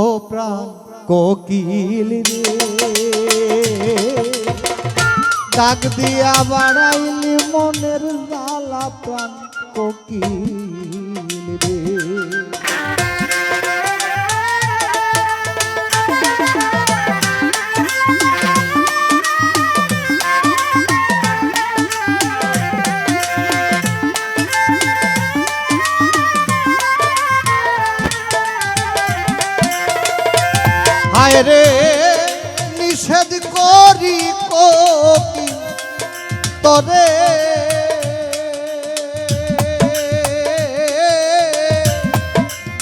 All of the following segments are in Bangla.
ও প্রাণ কোকিল ডাক দিয়া বাড়াইলি মনের জ্বালা প্রাণ কোকিল। রে নিষেধ করি কোকি তরে।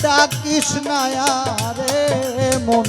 ডাকিস নায়া রে মন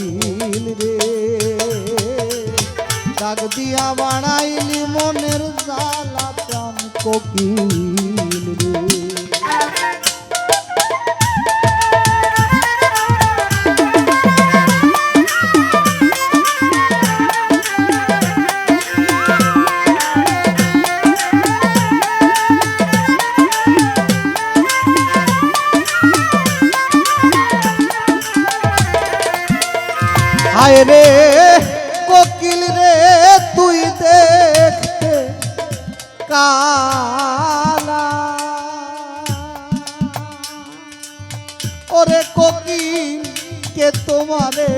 ডাক দিয়া বাড়াইলি মনের জ্বালা প্রাণ কোকিল হায় রে কালা। ওরে কে তোমারে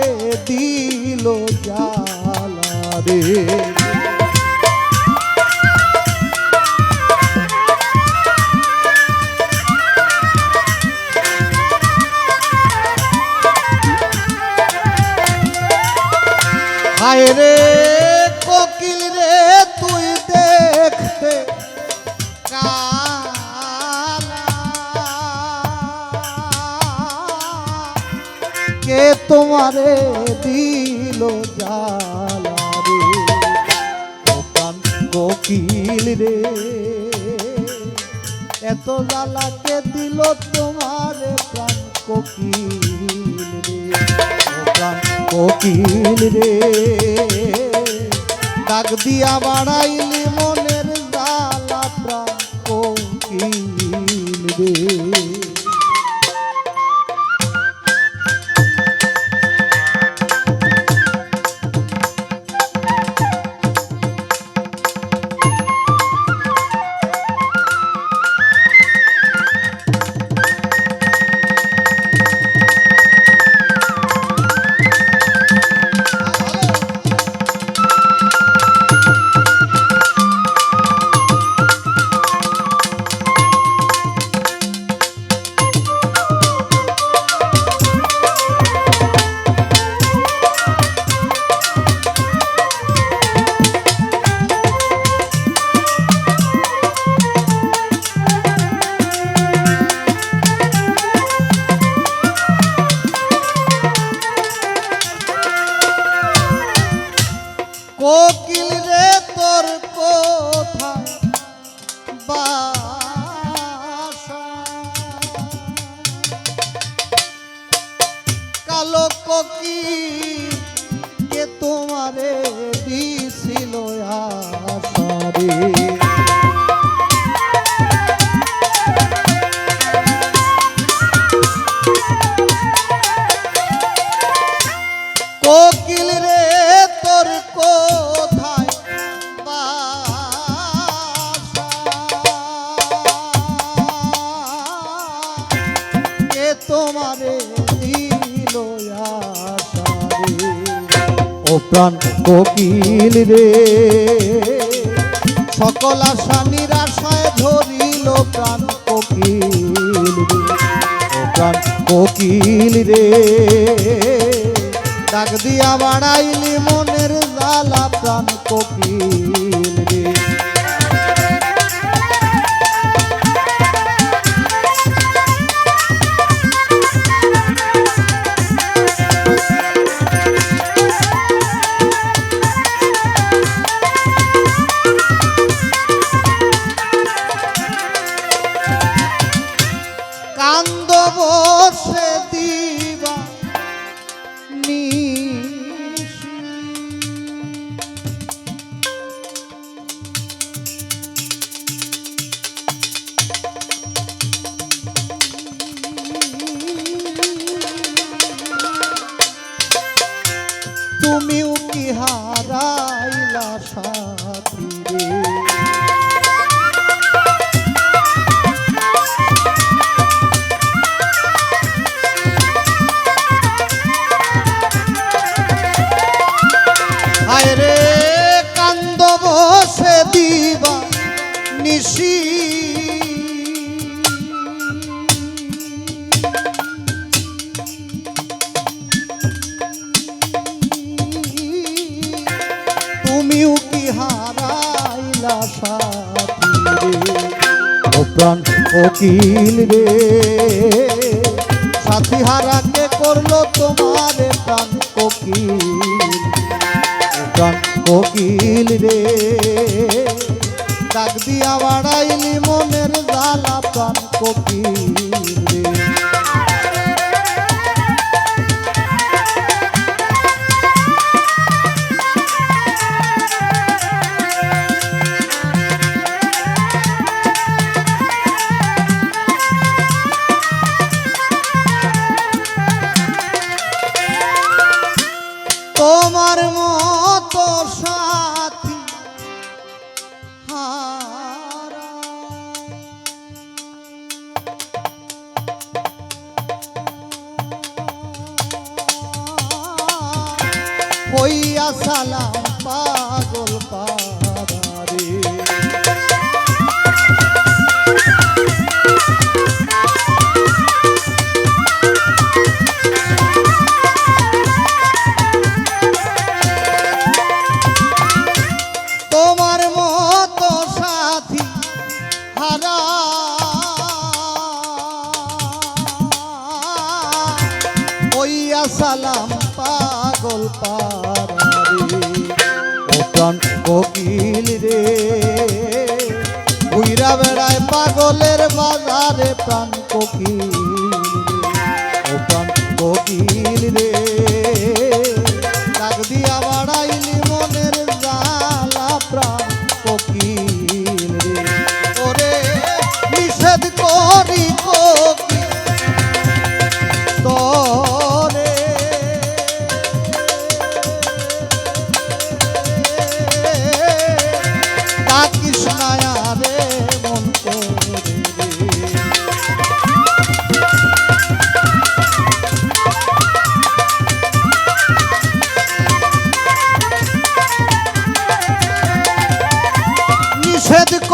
দিল জালা রে? হায় রে। তোমারে দিল জালা রে ও প্রাণ কোকিল রে, এত জ্বালা কে দিল তোমারে প্রাণ কোকিল রে। প্রাণ কোকিল রে, ডাক দিয়া বাড়াইলি মনের জ্বালা প্রাণ কোকিল রে। কালো কি কে তোমারে কোকিল রে। সকল আশা নিরাশায় ধরিল প্রাণ কোকিল রে। প্রাণ কোকিল রে। ডাক দিয়া বাড়াইলি মনের জ্বালা প্রাণ কোকিল হারাইলা ও প্রাণ কোকিল রে। সাথী হারাকে করল তোমার প্রাণ কোকিল প্রাণ কোকিল রে। ডাক দিয়া বাড়াইলি মনের জ্বালা প্রাণ কোকিল হইয়া সালাম পাগল পারে তোমার সালাম পাগল পারে ও কোকিল রে। উইরা বেড়ায় পাগলের বাজারে প্রাণ কোকিল ও প্রাণ কোকিল রে।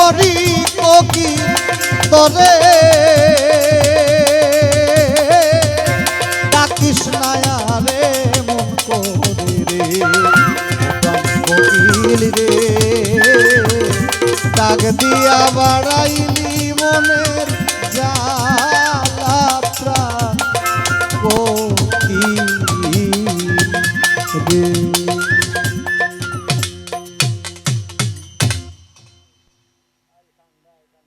করি কোকি তরে। ডাকিস রে মন করে রে ডাক দিয়া বাড়াইলি মনের জালা